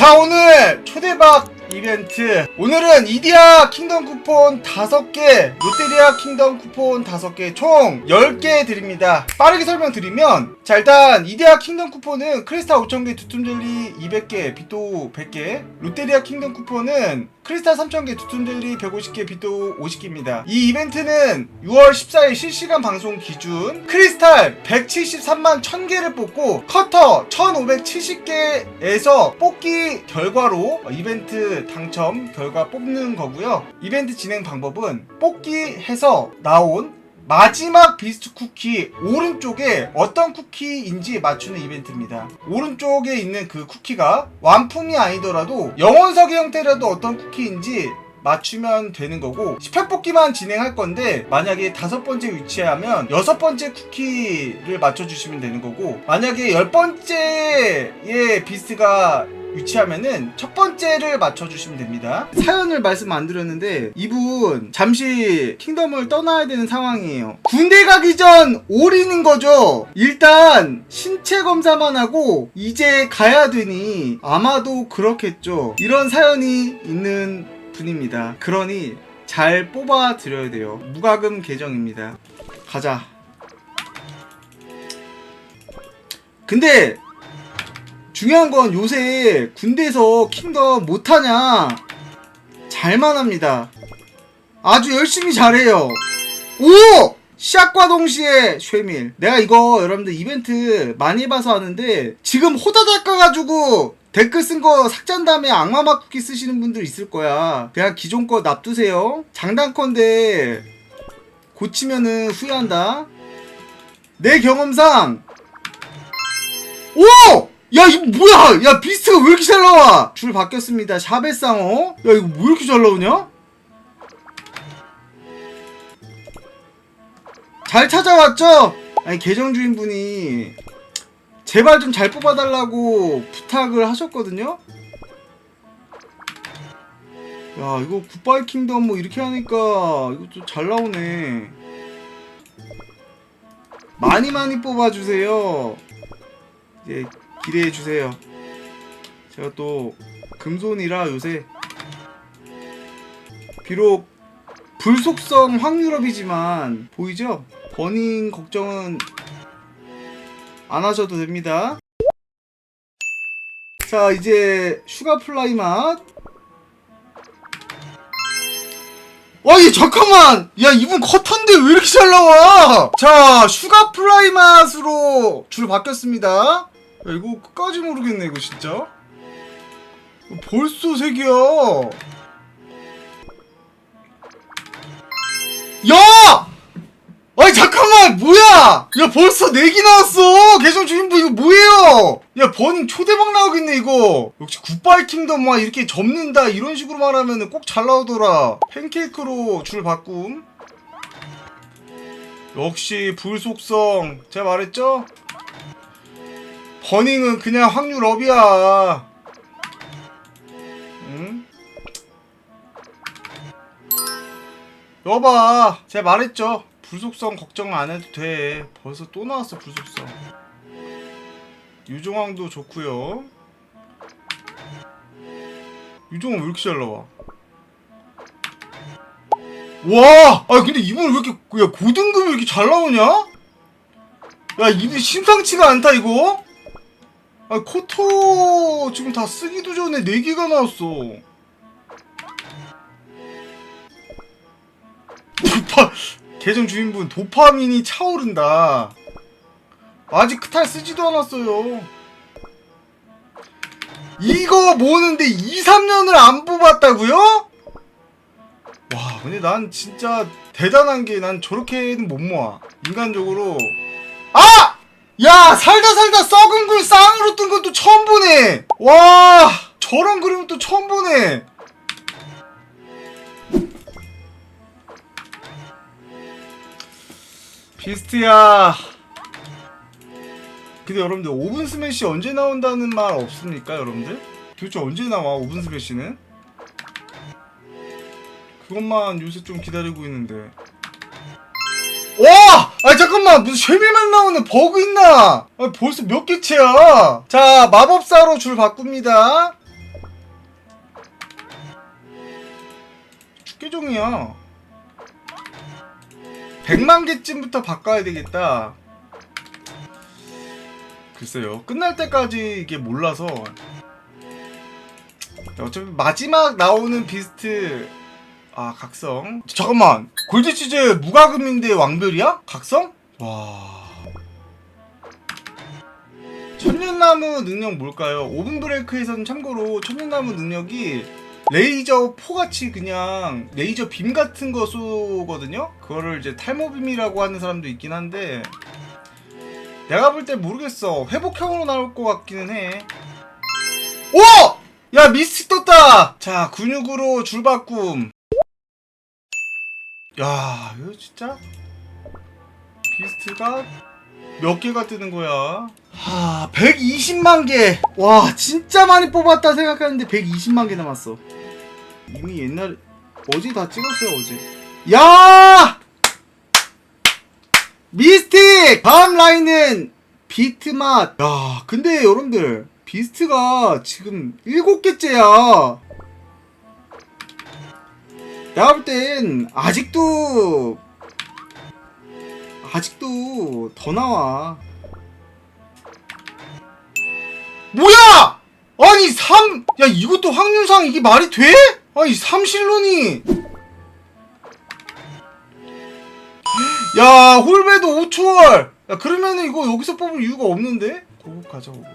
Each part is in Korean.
자 오늘 초대박 이벤트. 오늘은 이디야 킹덤 쿠폰 5개 롯데리아 킹덤 쿠폰 5개 총 10개 드립니다. 빠르게 설명드리면 자 일단 이디야 킹덤 쿠폰은 크리스탈 5000개 두툼젤리 200개 비토 100개 롯데리아 킹덤 쿠폰은 크리스탈 3000개 두툼젤리 150개 비토 50개입니다 이 이벤트는 6월 14일 실시간 방송 기준 크리스탈 173만 1000개를 뽑고 커터 1570개에서 뽑기 결과로 이벤트 당첨 결과 뽑는 거고요. 이벤트 진행 방법은 뽑기 해서 나온 마지막 비스트 쿠키 오른쪽에 어떤 쿠키인지 맞추는 이벤트입니다. 오른쪽에 있는 그 쿠키가 완품이 아니더라도 영원석의 형태라도 어떤 쿠키인지 맞추면 되는 거고 10회 뽑기만 진행할 건데 만약에 다섯 번째 위치하면 여섯 번째 쿠키를 맞춰주시면 되는 거고 만약에 열 번째의 비스가 위치하면은 첫 번째를 맞춰주시면 됩니다. 사연을 말씀 안 드렸는데 이분 잠시 킹덤을 떠나야 되는 상황이에요. 군대 가기 전 올인인 거죠. 일단 신체 검사만 하고 이제 가야 되니 아마도 그렇겠죠. 이런 사연이 있는 분입니다. 그러니 잘 뽑아 드려야 돼요. 무과금 계정입니다. 가자. 근데 중요한 건 요새 군대에서 킹덤 못하냐? 잘만 합니다. 아주 열심히 잘해요. 오! 시작과 동시에 쉐밀. 내가 이거 여러분들 이벤트 많이 봐서 하는데 지금 호다닥 가가지고 댓글 쓴 거 삭제한 다음에 악마막 쿠키 쓰시는 분들 있을 거야. 그냥 기존 거 납두세요. 장단건데 고치면은 후회한다. 내 경험상 오! 야 이거 뭐야? 야 비스트가 왜 이렇게 잘 나와? 줄 바뀌었습니다. 샤베상어? 야 이거 왜 이렇게 잘 나오냐? 잘 찾아왔죠? 아니 계정 주인분이 제발 좀 잘 뽑아달라고 부탁을 하셨거든요? 야 이거 굿바이 킹덤 뭐 이렇게 하니까 이거 좀 잘 나오네. 많이 많이 뽑아주세요. 이제 기대해 주세요. 제가 또 금손이라 요새 비록 불속성 확률업이지만 보이죠? 버닝 걱정은 안 하셔도 됩니다. 자 이제 슈가 플라이 맛. 아니 잠깐만 야 이분 커터인데 왜 이렇게 잘 나와 자 슈가 플라이 맛으로 줄 바뀌었습니다 야, 이거 끝까지 모르겠네 이거 진짜. 벌써 세 개야. 야! 아니 잠깐만 뭐야? 야 벌써 네개 나왔어. 계정 주인분 이거 뭐예요? 야 버닝 초대박 나오겠네 이거. 역시 굿바이 킹덤 막 이렇게 접는다 이런 식으로 말하면 꼭 잘 나오더라. 팬케이크로 줄 바꿈. 역시 불속성. 제가 말했죠 버닝은 그냥 확률 업이야. 응? 여봐, 제가 말했죠. 불속성 걱정 안 해도 돼. 벌써 또 나왔어 불속성. 유종왕도 좋고요. 유종왕 왜 이렇게 잘 나와? 와! 아 근데 이분 왜 이렇게 야 고등급이 왜 이렇게 잘 나오냐? 야 이분 심상치가 않다 이거? 아 코토 지금 다 쓰기도 전에 4개가 나왔어. 도파 계정 주인분 도파민이 차오른다. 아직 크탈 쓰지도 않았어요. 이거 모으는데 2, 3년을 안 뽑았다고요? 와 근데 난 진짜 대단한 게 난 저렇게는 못 모아. 인간적으로. 아! 야 살다 살다 썩은 굴 쌍으로 뜬 건 또 처음 보네 와 저런 그림은 또 처음 보네 비스트야 근데 여러분들 오븐 스매시 언제 나온다는 말 없습니까 여러분들? 도대체 언제 나와 오븐 스매시는? 그것만 요새 좀 기다리고 있는데 와! 아 잠깐만 무슨 쉐비만 나오는 버그 있나? 아 벌써 몇 개째야? 자 마법사로 줄 바꿉니다. 죽개종이야. 100만 개쯤부터 바꿔야 되겠다. 글쎄요. 끝날 때까지 이게 몰라서. 어차피 마지막 나오는 비스트 아 각성 잠깐만 골드치즈 무과금인데 왕별이야? 각성? 와 천년나무 능력 뭘까요? 오븐 브레이크에서는 참고로 천년나무 능력이 레이저 포같이 그냥 레이저 빔 같은 거 쏘거든요? 그거를 이제 탈모빔이라고 하는 사람도 있긴 한데 내가 볼 때 모르겠어 회복형으로 나올 것 같기는 해 오! 야 미스틱 떴다 자 근육으로 줄바꿈 야 이거 진짜? 비스트가 몇 개가 뜨는 거야? 하 120만 개와 진짜 많이 뽑았다 생각했는데 120만 개 남았어. 이미 옛날 어제 다 찍었어요 어제. 야! 미스틱! 다음 라인은 비트맛. 야 근데 여러분들 비스트가 지금 7개째야 내가 볼 땐 아직도 아직도 더 나와. 뭐야! 아니 3 야 이것도 확률상 이게 말이 돼? 아니 3실론이. 야 홀베도 5초월. 야 그러면은 이거 여기서 뽑을 이유가 없는데? 고급 가자 고급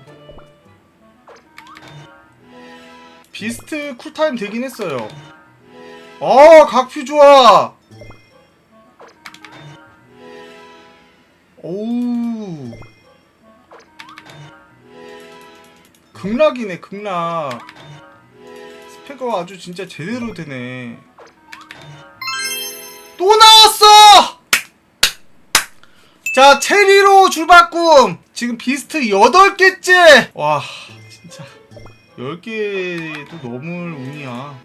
비스트 쿨타임 되긴 했어요 아 각퓨 좋아. 오우. 극락이네 극락. 스펙가 아주 진짜 제대로 되네. 또 나왔어! 자 체리로 줄바꿈. 지금 비스트 8개째. 와 진짜. 10개도 넘을 운이야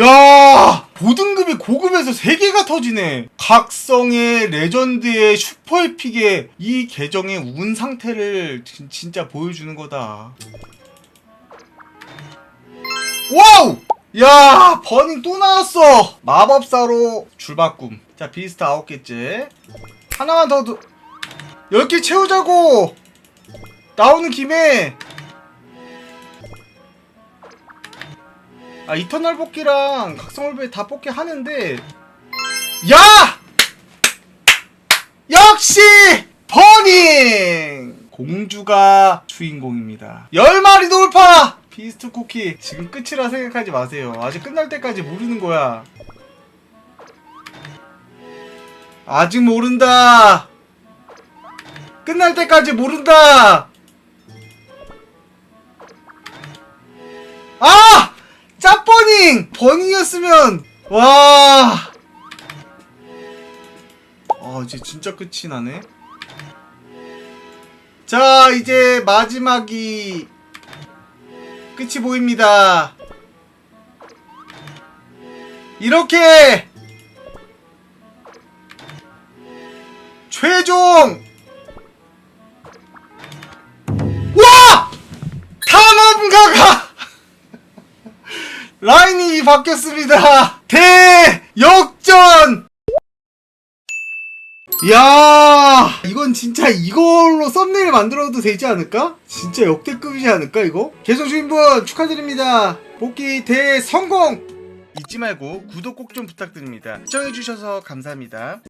야 보등급이 고급에서 3개가 터지네. 각성의 레전드의 슈퍼에픽의 이 계정의 운 상태를 진- 진짜 보여주는 거다. 와우! 야 버닝 또 나왔어. 마법사로 줄바꿈. 자 비스트 9개째. 하나만 더 두... 10개 채우자고! 나오는 김에 아 이터널 뽑기랑 각성올베 다 뽑기 하는데 야! 역시 버닝! 공주가 주인공입니다 10마리 돌파! 비스트 쿠키 지금 끝이라 생각하지 마세요 아직 끝날 때까지 모르는 거야 아직 모른다 끝날 때까지 모른다 버닝이었으면 와. 아, 이제 진짜 끝이 나네. 자, 이제 마지막이 끝이 보입니다. 이렇게 최종 와! 탐험가가 라인이 바뀌었습니다. 대역전! 야 이건 진짜 이걸로 썸네일 만들어도 되지 않을까? 진짜 역대급이지 않을까 이거? 계속 주인분 축하드립니다. 복귀 대성공! 잊지 말고 구독 꼭 좀 부탁드립니다. 시청해주셔서 감사합니다.